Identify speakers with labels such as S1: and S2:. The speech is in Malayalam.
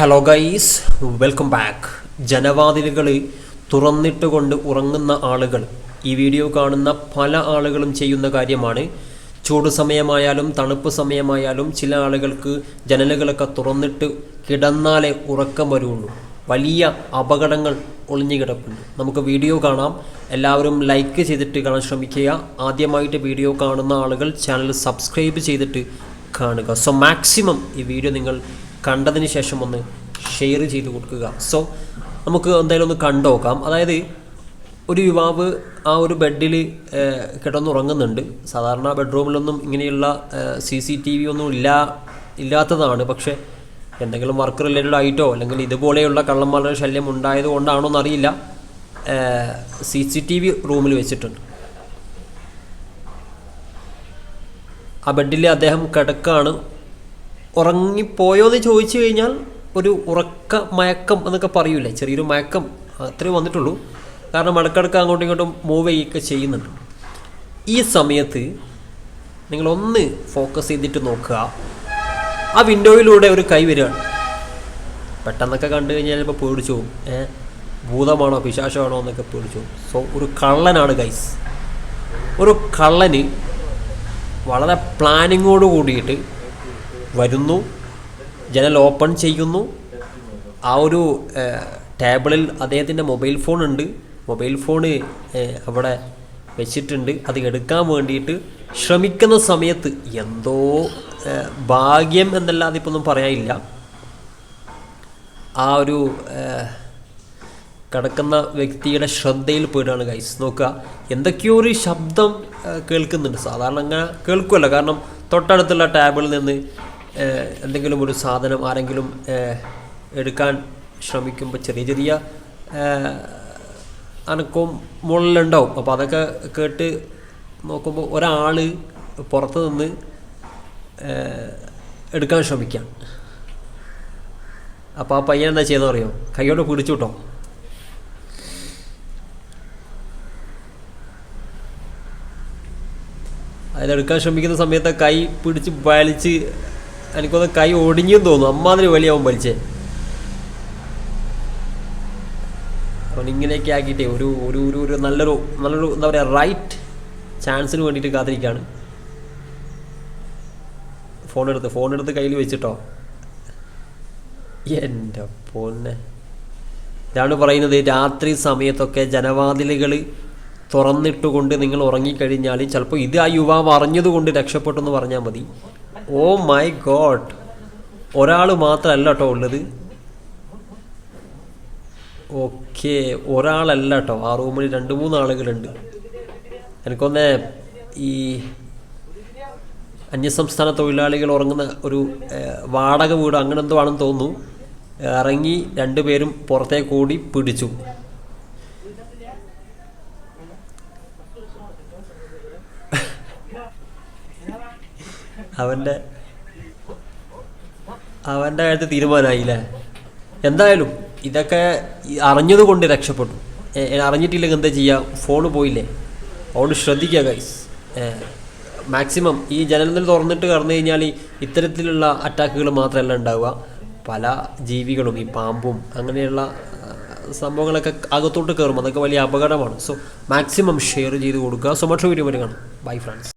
S1: ഹലോ ഗൈസ് വെൽക്കം ബാക്ക് ജനവാതിലുകൾ തുറന്നിട്ടുകൊണ്ട് ഉറങ്ങുന്ന ആളുകൾ. ഈ വീഡിയോ കാണുന്ന പല ആളുകളും ചെയ്യുന്ന കാര്യമാണ്. ചൂട് സമയമായാലും തണുപ്പ് സമയമായാലും ചില ആളുകൾക്ക് ജനലുകളൊക്കെ തുറന്നിട്ട് കിടന്നാലേ ഉറക്കം വരുള്ളൂ. വലിയ അപകടങ്ങൾ ഒളിഞ്ഞു കിടപ്പുണ്ട്. നമുക്ക് വീഡിയോ കാണാം. എല്ലാവരും ലൈക്ക് ചെയ്തിട്ട് കാണാൻ ശ്രമിക്കുക. ആദ്യമായിട്ട് വീഡിയോ കാണുന്ന ആളുകൾ ചാനൽ സബ്സ്ക്രൈബ് ചെയ്തിട്ട് കാണുക. സോ മാക്സിമം ഈ വീഡിയോ നിങ്ങൾ കണ്ടതിന് ശേഷം ഒന്ന് ഷെയർ ചെയ്ത് കൊടുക്കുക. സോ നമുക്ക് എന്തായാലും ഒന്ന് കണ്ടുനോക്കാം അതായത് ഒരു യുവാവ് ആ ഒരു ബെഡിൽ കിടന്നുറങ്ങുന്നുണ്ട്. സാധാരണ ബെഡ്റൂമിലൊന്നും ഇങ്ങനെയുള്ള സി സി ടി വി ഒന്നും ഇല്ല ഇല്ലാത്തതാണ്. പക്ഷേ എന്തെങ്കിലും വർക്ക് റിലേറ്റഡ് ആയിട്ടോ അല്ലെങ്കിൽ ഇതുപോലെയുള്ള കള്ളന്മാരുടെ ശല്യം ഉണ്ടായത് കൊണ്ടാണോ എന്നറിയില്ല. സി സി ടി വി റൂമിൽ വെച്ചിട്ടുണ്ട്. ആ ബെഡിൽ അദ്ദേഹം കിടക്കാണ്. ഉറങ്ങിപ്പോയോ എന്ന് ചോദിച്ചു കഴിഞ്ഞാൽ ഒരു ഉറക്ക മയക്കം എന്നൊക്കെ പറയൂലേ? ചെറിയൊരു മയക്കം അത്രയും വന്നിട്ടുള്ളൂ. കാരണം ഇടക്കിടക്ക് അങ്ങോട്ടും ഇങ്ങോട്ടും മൂവ് ചെയ്യുകയൊക്കെ ചെയ്യുന്നുണ്ട്. ഈ സമയത്ത് നിങ്ങളൊന്ന് ഫോക്കസ് ചെയ്തിട്ട് നോക്കുക. ആ വിൻഡോയിലൂടെ ഒരു കൈ വരികയാണ് പെട്ടെന്നൊക്കെ കണ്ടു കഴിഞ്ഞാൽ ചിലപ്പോൾ പേടിച്ചു പോകും. ഏഹ് ഭൂതമാണോ പിശാശമാണോ എന്നൊക്കെ പേടിച്ചു സോ ഒരു കള്ളനാണ് ഗൈസ് ഒരു കള്ളന് വളരെ പ്ലാനിങ്ങോട് കൂടിയിട്ട് വരുന്നു. ജനൽ ഓപ്പൺ ചെയ്യുന്നു. ആ ഒരു ടേബിളിൽ അദ്ദേഹത്തിന്റെ മൊബൈൽ ഫോൺ ഉണ്ട്. മൊബൈൽ ഫോണ് അവിടെ വെച്ചിട്ടുണ്ട്. അത് എടുക്കാൻ വേണ്ടിയിട്ട് ശ്രമിക്കുന്ന സമയത്ത് എന്തോ ഭാഗ്യം എന്നല്ലാതെ ഇപ്പോൾ ഒന്നും പറയാനില്ല. ആ ഒരു കിടക്കുന്ന വ്യക്തിയുടെ ശ്രദ്ധയിൽ പോയിട്ടാണ് ഗൈസ് നോക്കുക. എന്തൊക്കെയോ ഒരു ശബ്ദം കേൾക്കുന്നുണ്ട്. സാധാരണ അങ്ങനെ കേൾക്കുമല്ലോ കാരണം തൊട്ടടുത്തുള്ള ടാബിൽ നിന്ന് എന്തെങ്കിലും ഒരു സാധനം ആരെങ്കിലും എടുക്കാൻ ശ്രമിക്കുമ്പോൾ ചെറിയ ചെറിയ അനക്കവും മുകളിലുണ്ടാവും. അപ്പോൾ അതൊക്കെ കേട്ട് നോക്കുമ്പോൾ ഒരാൾ പുറത്ത് നിന്ന് എടുക്കാൻ ശ്രമിക്കാം. അപ്പോൾ ആ പയ്യൻ എന്താ ചെയ്തെന്ന് അറിയോ? കൈയോടെ പിടിച്ചു കിട്ടോ അതിലെടുക്കാൻ ശ്രമിക്കുന്ന സമയത്ത് കൈ പിടിച്ച് വലിച്ച് എനിക്കൊന്ന് കൈ ഒടിഞ്ഞെന്ന് തോന്നുന്നു. അമ്മാതിരി വലിയാവും വലിച്ചേ അവൻ ഇങ്ങനെയൊക്കെ ആക്കിയിട്ടേ ഒരു ഒരു ഒരു ഒരു നല്ലൊരു നല്ലൊരു എന്താ പറയുക റൈറ്റ് ചാൻസിന് വേണ്ടിയിട്ട് കാത്തിരിക്കുകയാണ് ഫോൺ എടുത്ത് ഫോൺ എടുത്ത് കയ്യിൽ വെച്ചിട്ടോ? എന്റെ പൊന്നെ. ഇതാണ് പറയുന്നത് രാത്രി സമയത്തൊക്കെ ജനവാതിലുകൾ തുറന്നിട്ടുകൊണ്ട് നിങ്ങൾ ഉറങ്ങിക്കഴിഞ്ഞാൽ ചിലപ്പോൾ ഇത് ആ യുവാവ് അറിഞ്ഞതുകൊണ്ട് രക്ഷപ്പെട്ടു എന്ന് പറഞ്ഞാൽ മതി. Oh my God. ഒരാൾ മാത്രമല്ല കേട്ടോ ഉള്ളത്. ഓക്കെ ഒരാളല്ല കേട്ടോ ആ റൂമിൽ രണ്ട് മൂന്ന് ആളുകളുണ്ട്. എനിക്കൊന്ന് ഈ അന്യസംസ്ഥാന തൊഴിലാളികൾ ഉറങ്ങുന്ന ഒരു വാടക വീട് അങ്ങനെ എന്തോ ആണെന്ന് തോന്നുന്നു. ഇറങ്ങി രണ്ടുപേരും പുറത്തേക്ക് ഓടി പിടിച്ചു. അവന്റെ അവന്റെ കാര്യത്തിൽ തീരുമാനമായില്ലേ? എന്തായാലും ഇതൊക്കെ അറിഞ്ഞതുകൊണ്ട് അറിഞ്ഞത് കൊണ്ട് രക്ഷപ്പെട്ടു. അറിഞ്ഞിട്ടില്ലെങ്കിൽ എന്താ ചെയ്യുക ഫോണ് പോയില്ലേ? അതുകൊണ്ട് ശ്രദ്ധിക്കുക ഗൈസ് മാക്സിമം ഈ ജനലിൽ തുറന്നിട്ട് കടന്നു കഴിഞ്ഞാൽ ഇത്തരത്തിലുള്ള അറ്റാക്കുകൾ മാത്രമല്ല ഉണ്ടാവുക. പല ജീവികളും ഈ പാമ്പും അങ്ങനെയുള്ള സംഭവങ്ങളൊക്കെ അകത്തോട്ട് കയറും. അതൊക്കെ വലിയ അപകടമാണ്. സോ മാക്സിമം ഷെയർ ചെയ്ത് കൊടുക്കുക. സോ മറ്റൊരു വീഡിയോ വരെ കാണാം. Bye friends